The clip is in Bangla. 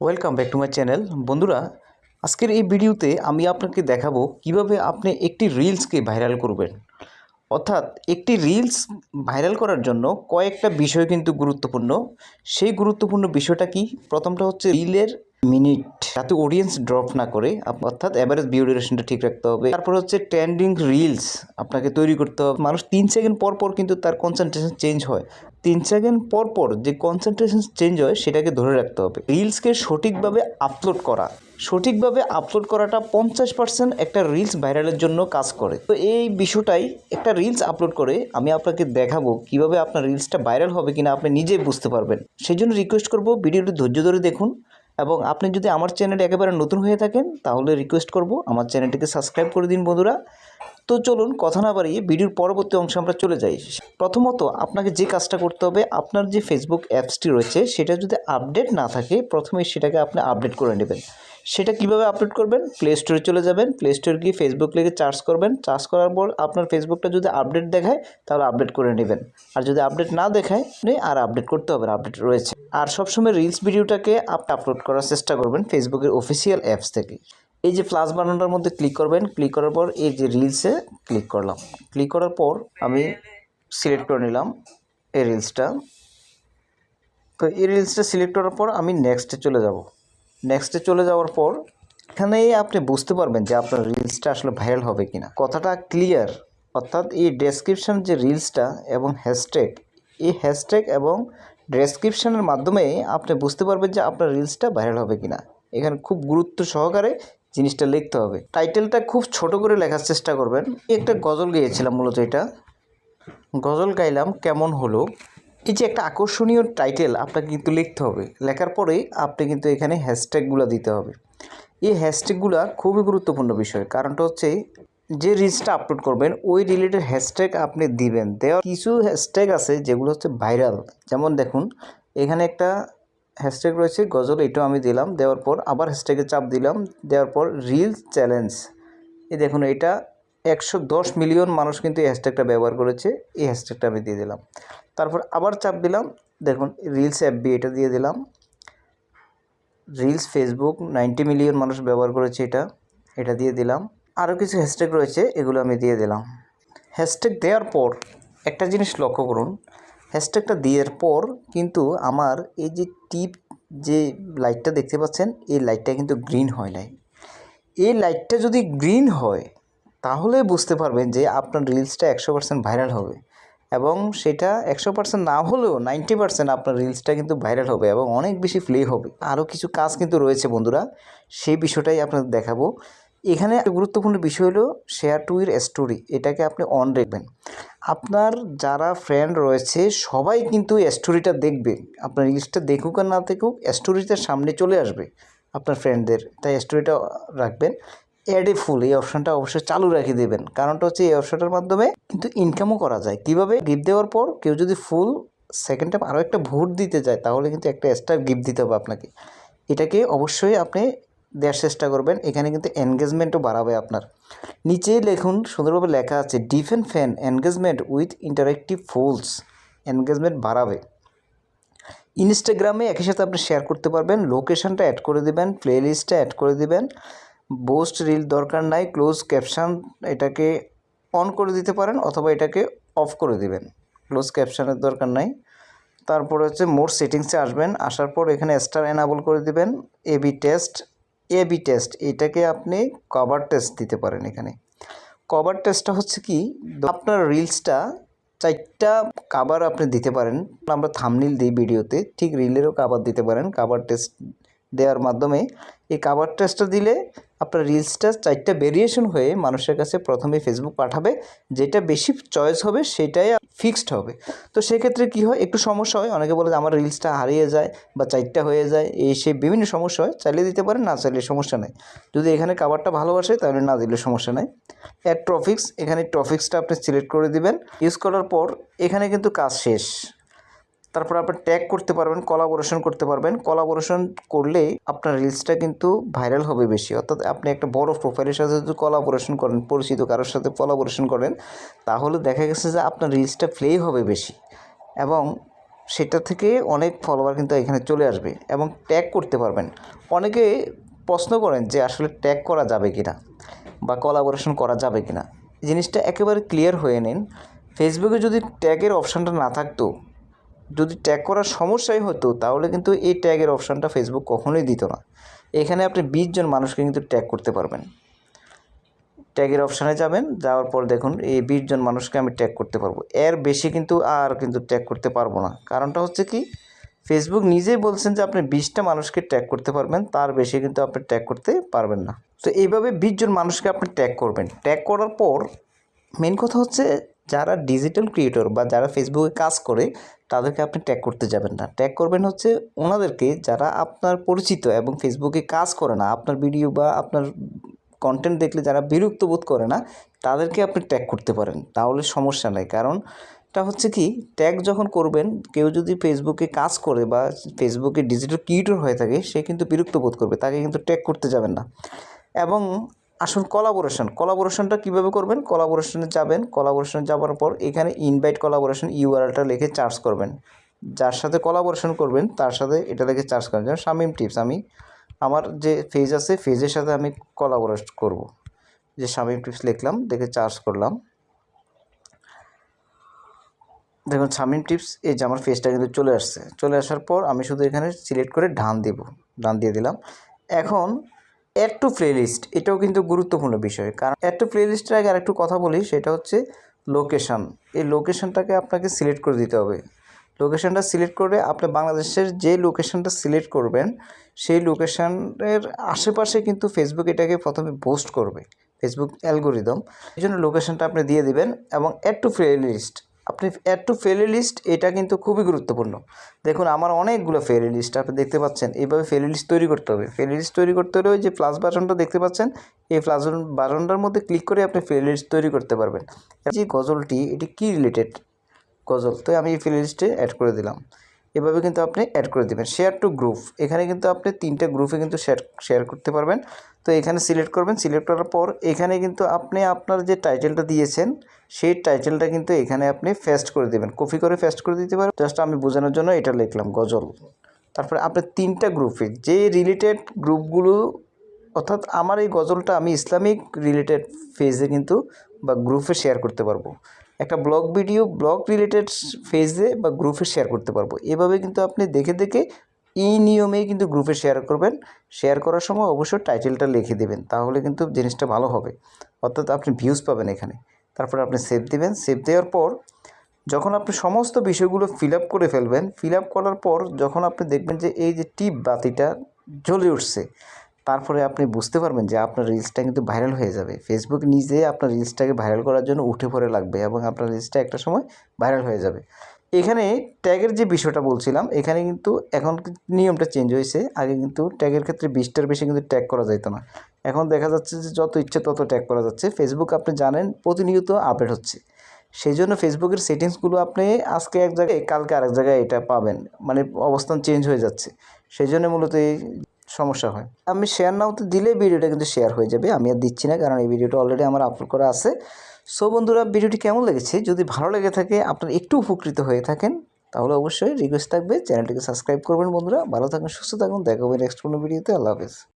Welcome back to my channel বন্ধুরা, আজকের এই ভিডিওতে আমি আপনাকে দেখাবো কীভাবে আপনি একটি রিলসকে ভাইরাল করবেন। অর্থাৎ একটি রিলস ভাইরাল করার জন্য কয়েকটা বিষয় কিন্তু গুরুত্বপূর্ণ। সেই গুরুত্বপূর্ণ বিষয়টা কি? প্রথমটা হচ্ছে রিলের মিনিট যাতে অডিয়েন্স ড্রপ না করে। অর্থাৎ অ্যাভারেজ ভিউ ডিউরেশনটা ঠিক রাখতে হবে। তারপর হচ্ছে ট্রেন্ডিং রিলস আপনাকে তৈরি করতে হবে। মানুষ তিন সেকেন্ড পর পর কিন্তু তার কনসেন্ট্রেশন চেঞ্জ হয়। তিন সেকেন্ড পর পর যে কনসেন্ট্রেশন চেঞ্জ হয়, সেটাকে ধরে রাখতে হবে। রিলসকে সঠিকভাবে আপলোড করা। সঠিকভাবে আপলোড করাটা পঞ্চাশ পার্সেন্ট একটা রিলস ভাইরালের জন্য কাজ করে। তো এই বিষয়টাই একটা রিলস আপলোড করে আমি আপনাকে দেখাবো কীভাবে আপনার রিলসটা ভাইরাল হবে কিনা আপনি নিজেই বুঝতে পারবেন। সেই জন্য রিকোয়েস্ট করব ভিডিওটি ধৈর্য ধরে দেখুন এবং আপনি যদি আমার চ্যানেলে একেবারে নতুন হয়ে থাকেন, তাহলে রিকোয়েস্ট করব আমার চ্যানেলটিকে সাবস্ক্রাইব করে দিন বন্ধুরা। তো চলুন কথা না বাড়িয়ে ভিডিওর পরবর্তী অংশে আমরা চলে যাই। প্রথমত আপনাকে যে কাজটা করতে হবে, আপনার যে ফেসবুক অ্যাপসটি রয়েছে, সেটা যদি আপডেট না থাকে প্রথমে সেটাকে আপনি আপডেট করে নেবেন। সেটা কীভাবে আপলোড করবেন? প্লে স্টোরে চলে যাবেন। প্লে স্টোরে গিয়ে ফেসবুক লিখে চার্জ করবেন। চার্জ করার পর আপনার ফেসবুকটা যদি আপডেট দেখায়, তাহলে আপডেট করে নেবেন। আর যদি আপডেট না দেখায়, আপনি আর আপডেট করতে হবে আপডেট রয়েছে। আর সবসময় রিলস ভিডিওটাকে আপনি আপলোড করার চেষ্টা করবেন ফেসবুকের অফিসিয়াল অ্যাপস থেকে। এই যে প্লাস বাটনটার মধ্যে ক্লিক করবেন ক্লিক করার পর এই যে রিলসে ক্লিক করলাম। ক্লিক করার পর আমি সিলেক্ট করে নিলাম এই রিলসটা তো এই রিলসটা সিলেক্ট করার পর আমি নেক্সটে চলে যাব। নেক্সটে চলে যাওয়ার পর এখানেই আপনি বুঝতে পারবেন যে আপনার রিলসটা আসলে ভাইরাল হবে কিনা। কথাটা ক্লিয়ার অর্থাৎ এই ডেসক্রিপশান যে রিলসটা এবং হ্যাশট্যাগ এই হ্যাশট্যাগ এবং ডেসক্রিপশনের মাধ্যমে আপনি বুঝতে পারবেন যে আপনার রিলসটা ভাইরাল হবে কিনা। এখানে খুব গুরুত্ব সহকারে জিনিসটা লিখতে হবে। টাইটেলটা খুব ছোট করে লেখার চেষ্টা করবেন। একটা গজল গিয়েছিলাম, মূলত এটা। গজল গাইলাম, কেমন হলো? এই যে একটা আকর্ষণীয় টাইটেল আপনাকে কিন্তু লিখতে হবে। লেখার পরেই আপনি কিন্তু এখানে হ্যাশট্যাগুলো দিতে হবে। এই হ্যাশট্যাগুলো খুবই গুরুত্বপূর্ণ বিষয়। কারণটা হচ্ছে যে রিলসটা আপলোড করবেন, ওই রিলেটেড হ্যাশট্যাগ আপনি দিবেন। দেওয়ার কিছু হ্যাশট্যাগ আছে যেগুলো হচ্ছে ভাইরাল যেমন দেখুন, এখানে একটা হ্যাশট্যাগ রয়েছে, গজল এটাও আমি দিলাম, দেওয়ার পর আবার হ্যাশট্যাগে চাপ দিলাম, দেওয়ার পর রিল চ্যালেঞ্জ এই দেখুন, এটা একশো দশ মিলিয়ন মানুষ কিন্তু এই হ্যাশট্যাগটা ব্যবহার করেছে, এই হ্যাশট্যাগটা আমি দিয়ে দিলাম। তারপর আবার চাপ দিলাম, দেখুন রিলস অ্যাপবি এটা দিয়ে দিলাম। রিলস ফেসবুক নাইনটি মিলিয়ন মানুষ ব্যবহার করেছে এটা এটা দিয়ে দিলাম। আরও কিছু হ্যাশট্যাগ রয়েছে, এগুলো আমি দিয়ে দিলাম। হ্যাশট্যাগ দেওয়ার পর একটা জিনিস লক্ষ্য করুন হ্যাশট্যাগটা দেওয়ার পর কিন্তু আমার এই যে টিপ যে লাইটটা দেখতে পাচ্ছেন, এই লাইটটা কিন্তু গ্রিন হয় নাই। এই লাইটটা যদি গ্রিন হয়, তাহলে বুঝতে পারবেন যে আপনার রিলসটা একশো পার্সেন্ট ভাইরাল হবে এবং সেটা একশো পার্সেন্ট না হলেও নাইনটি পার্সেন্ট আপনার রিলসটা কিন্তু ভাইরাল হবে এবং অনেক বেশি প্লে হবে। আরও কিছু কাজ কিন্তু রয়েছে বন্ধুরা, সেই বিষয়টাই আপনাদের দেখাবো। এখানে গুরুত্বপূর্ণ বিষয় হলো শেয়ার টু ইর স্টোরি, এটাকে আপনি অন রাখবেন। আপনার যারা ফ্রেন্ড রয়েছে, সবাই কিন্তু স্টোরিটা দেখবে। আপনার রিলসটা দেখুক আর না দেখুক স্টোরিটা সামনে চলে আসবে আপনার ফ্রেন্ডদের তাই স্টোরিটা রাখবেন। অ্যাডে ফুল এই অপশানটা অবশ্যই চালু রেখে দেবেন। কারণটা হচ্ছে এই অপশানটার মাধ্যমে কিন্তু ইনকামও করা যায়। কীভাবে? গিফট দেওয়ার পর কেউ যদি ফুল সেকেন্ড টাইম আরও একটা ভোট দিতে যায় তাহলে কিন্তু একটা এক্সট্রা গিফট দিতে হবে আপনাকে। এটাকে অবশ্যই আপনি দেওয়ার চেষ্টা করবেন। এখানে কিন্তু এনগেজমেন্টও বাড়াবে আপনার। নিচে লিখুন, সুন্দরভাবে লেখা আছে different fan engagement with interactive polls engagement বাড়াবে। ইনস্টাগ্রামে একই সাথে আপনি শেয়ার করতে পারবেন লোকেশনটা অ্যাড করে দেবেন প্লে লিস্টটা অ্যাড করে দেবেন। বোস্ট রিল দরকার নাই ক্লোজ ক্যাপশন এটাকে অন করে দিতে পারেন অথবা এটাকে অফ করে দিবেন। ক্লোজ ক্যাপশানের দরকার নাই। তারপরে হচ্ছে মোর সেটিংসে আসবেন, আসার পর এখানে স্টার এনাবল করে দিবেন এবি টেস্ট এবি টেস্ট এটাকে আপনি কভার টেস্ট দিতে পারেন এখানে। কভার টেস্টটা হচ্ছে কি, আপনার রিলসটা চারটা কাবার আপনি দিতে পারেন। আমরা থামনিল দিই ভিডিওতে, ঠিক রিলেরও কাবার দিতে পারেন। কাবার টেস্ট দেওয়ার মাধ্যমে এই কাবার টেস্টটা দিলে আপনার রিলসটা চারটা ভেরিয়েশন হয়ে মানুষের কাছে প্রথমে ফেসবুক পাঠাবে, যেটা বেশি চয়েস হবে সেটাই ফিক্সড হবে। তো সেক্ষেত্রে কী হয়? একটু সমস্যা হয়। অনেকে বলে যে আমার রিলসটা হারিয়ে যায় বা চারটা হয়ে যায়, এই সে বিভিন্ন সমস্যা হয়। চালিয়ে দিতে পারেন, না চাইলে সমস্যা নেই। যদি এখানে কাভারটা ভালোবাসে, তাহলে না দিলে সমস্যা নেই। অ্যাড ট্রফিক্স এখানে ট্রফিক্সটা আপনি সিলেক্ট করে দিবেন। ইউজ করার পর এখানে কিন্তু কাজ শেষ। তারপর আপনি ট্যাগ করতে পারবেন কলাবোরেশন করতে পারবেন। কলাবোরেশন করলে আপনার রিলসটা কিন্তু ভাইরাল হবে বেশি। অর্থাৎ আপনি একটা বড় প্রোফাইলের সাথে যদি কলাবোরেশন করেন, পরিচিত কারোর সাথে কলাবোরেশন করেন, তাহলে দেখা গেছে যে আপনার রিলসটা প্লে হবে বেশি। এবং সেটা থেকে অনেক ফলোয়ার কিন্তু এখানে চলে আসবে এবং ট্যাগ করতে পারবেন। অনেকে প্রশ্ন করেন যে আসলে ট্যাগ করা যাবে কি না বা কোলাবোরেশন করা যাবে কি না জিনিসটা একেবারে ক্লিয়ার হয়ে নিন। ফেসবুকে যদি ট্যাগের অপশানটা না থাকতো যদি ট্যাগ করার সমস্যাই হতো, তাহলে কিন্তু এই ট্যাগের অপশানটা ফেসবুক কখনোই দিত না। এখানে আপনি বিশ জন মানুষকে কিন্তু ট্যাগ করতে পারবেন। ট্যাগের অপশানে যাবেন, যাওয়ার পর দেখুন এই বিশ জন মানুষকে আমি ট্যাগ করতে পারব। এর বেশি কিন্তু আর কিন্তু ট্যাগ করতে পারব না। কারণটা হচ্ছে কি ফেসবুক নিজেই বলছেন যে আপনি বিশটা মানুষকে ট্যাগ করতে পারবেন, তার বেশি কিন্তু আপনি ট্যাগ করতে পারবেন না। তো এইভাবে বিশ জন মানুষকে আপনি ট্যাগ করবেন। ট্যাগ করার পর মেন কথা হচ্ছে যারা ডিজিটাল ক্রিয়েটর বা যারা ফেসবুকে কাজ করে, তাদেরকে আপনি ট্যাগ করতে যাবেন না। ট্যাগ করবেন হচ্ছে ওনাদেরকে যারা আপনার পরিচিত এবং ফেসবুকে কাজ করে না, আপনার ভিডিও বা আপনার কন্টেন্ট দেখলে যারা বিরক্ত বোধ করে না, তাদেরকে আপনি ট্যাগ করতে পারেন। তাহলে সমস্যা নেই। কারণ টা হচ্ছে কি ট্যাগ যখন করবেন, কেউ যদি ফেসবুকে কাজ করে বা ফেসবুকে ডিজিটাল ক্রিয়েটর হয়ে থাকে, সে কিন্তু বিরক্ত বোধ করবে, তাকে কিন্তু ট্যাগ করতে যাবেন না। এবং আসুন কলাবোরেশন কলাবোরেশনটা কীভাবে করবেন? কলাবোরেশনে যাবেন। কলাবোরেশনে যাওয়ার পর এখানে ইনভাইট কলাবোরেশন ইউআরএলটা লিখে চার্জ করবেন। যার সাথে কলাবোরেশন করবেন, তার সাথে এটা লিখে চার্জ করবেন। যেমন শামিম টিপস আমি আমার যে ফেজ আছে ফেজের সাথে আমি কলাবোরেট করব। যে শামিম টিপস লিখলাম, দেখে চার্জ করলাম। দেখুন, শামিম টিপস এই যে আমার ফেসটা কিন্তু চলে আসছে। চলে আসার পর আমি শুধু এখানে সিলেক্ট করে ডান দেব। ডান দিয়ে দিলাম। এখন অ্যাড টু প্লেলিস্ট এটাও কিন্তু গুরুত্বপূর্ণ বিষয়। কারণ অ্যাড টু প্লেলিস্টের আগে আরেকটু কথা বলি, সেটা হচ্ছে লোকেশন এই লোকেশনটাকে আপনাকে সিলেক্ট করে দিতে হবে। লোকেশনটা সিলেক্ট করে আপনি বাংলাদেশের যে লোকেশনটা সিলেক্ট করবেন, সেই লোকেশনের আশেপাশে কিন্তু ফেসবুক এটাকে প্রথমে পোস্ট করবে। ফেসবুক অ্যালগোরিদম এই জন্য লোকেশনটা আপনি দিয়ে দিবেন এবং অ্যাড টু প্লে লিস্ট আপনি অ্যাড টু ফেলি লিস্ট এটা কিন্তু খুবই গুরুত্বপূর্ণ। দেখুন, আমার অনেকগুলো ফেলি লিস্ট আপনি দেখতে পাচ্ছেন এইভাবে ফেলি লিস্ট তৈরি করতে হবে। ফেলি লিস্ট তৈরি করতে হলে ওই যে প্লাস বাটনটা দেখতে পাচ্ছেন, এই প্লাস বাটনটার মধ্যে ক্লিক করে আপনি ফেলি লিস্ট তৈরি করতে পারবেন। যে গজলটি, এটি কী রিলেটেড গজল? তো আমি এই ফেলি লিস্টে অ্যাড করে দিলাম। এভাবে কিন্তু আপনি অ্যাড করে দেবেন। শেয়ার টু গ্রুপ এখানে কিন্তু আপনি তিনটে গ্রুপে কিন্তু শেয়ার শেয়ার করতে পারবেন। তো এখানে সিলেক্ট করবেন সিলেক্ট করার পর এখানে কিন্তু আপনি আপনার যে টাইটেলটা দিয়েছেন, সেই টাইটেলটা কিন্তু এখানে আপনি ফেস্ট করে দেবেন। কপি করে ফেস্ট করে দিতে পারেন। জাস্ট আমি বোঝানোর জন্য এটা লিখলাম, গজল। তারপরে আপনি তিনটা গ্রুপে যে রিলেটেড গ্রুপগুলো অর্থাৎ আমার এই গজলটা আমি ইসলামিক রিলেটেড ফেজে কিন্তু বা গ্রুপে শেয়ার করতে পারব। একটা ব্লগ ভিডিও ব্লগ রিলেটেড ফেজে বা গ্রুপে শেয়ার করতে পারব। এভাবে কিন্তু আপনি দেখে দেখে এই নিয়মেই কিন্তু গ্রুপে শেয়ার করবেন। শেয়ার করার সময় অবশ্যই টাইটেলটা লিখে দেবেন, তাহলে কিন্তু জিনিসটা ভালো হবে। অর্থাৎ আপনি ভিউজ পাবেন এখানে। তারপরে আপনি সেভ দেবেন। সেভ দেওয়ার পর যখন আপনি সমস্ত বিষয়গুলো ফিল আপ করে ফেলবেন ফিল আপ করার পর যখন আপনি দেখবেন যে এই যে টিপ বাতিটা জ্বলে উঠছে তারপরে আপনি বুঝতে পারবেন যে আপনার রিলসটা কিন্তু ভাইরাল হয়ে যাবে। ফেসবুক নিজে আপনার রিলসটাকে ভাইরাল করার জন্য উঠে পড়ে লাগবে এবং আপনার রিলসটা একটা সময় ভাইরাল হয়ে যাবে। এখানে ট্যাগের যে বিষয়টা বলছিলাম, এখানে কিন্তু এখন নিয়মটা চেঞ্জ হয়েছে। আগে কিন্তু ট্যাগের ক্ষেত্রে বিশটার বেশি কিন্তু ট্যাগ করা যেত না। এখন দেখা যাচ্ছে যে যত ইচ্ছে তত ট্যাগ করা যাচ্ছে। ফেসবুক আপনি জানেন প্রতিনিয়ত আপডেট হচ্ছে। সেই জন্য ফেসবুকের সেটিংসগুলো আপনি আজকে এক জায়গায়, কালকে আরেক জায়গায় এটা পাবেন। মানে অবস্থান চেঞ্জ হয়ে যাচ্ছে। সেই জন্য মূলত এই সমস্যা হয়। আমি শেয়ার নাওতে দিলে ভিডিওটা কিন্তু শেয়ার হয়ে যাবে। আমি আর দিচ্ছি না, কারণ এই ভিডিওটা অলরেডি আমার আপলোড করা আছে। সো বন্ধুরা ভিডিওটি কেমন লেগেছে? যদি ভালো লেগে থাকে, আপনার একটু উপকৃত হয়ে থাকেন, তাহলে অবশ্যই রিকোয়েস্ট থাকবে। চ্যানেলটিকে সাবস্ক্রাইব করবেন, বন্ধুরা। ভালো থাকুন, সুস্থ থাকুন। দেখা হবে নেক্সট কোনো ভিডিওতে আল্লাহ হাফেজ।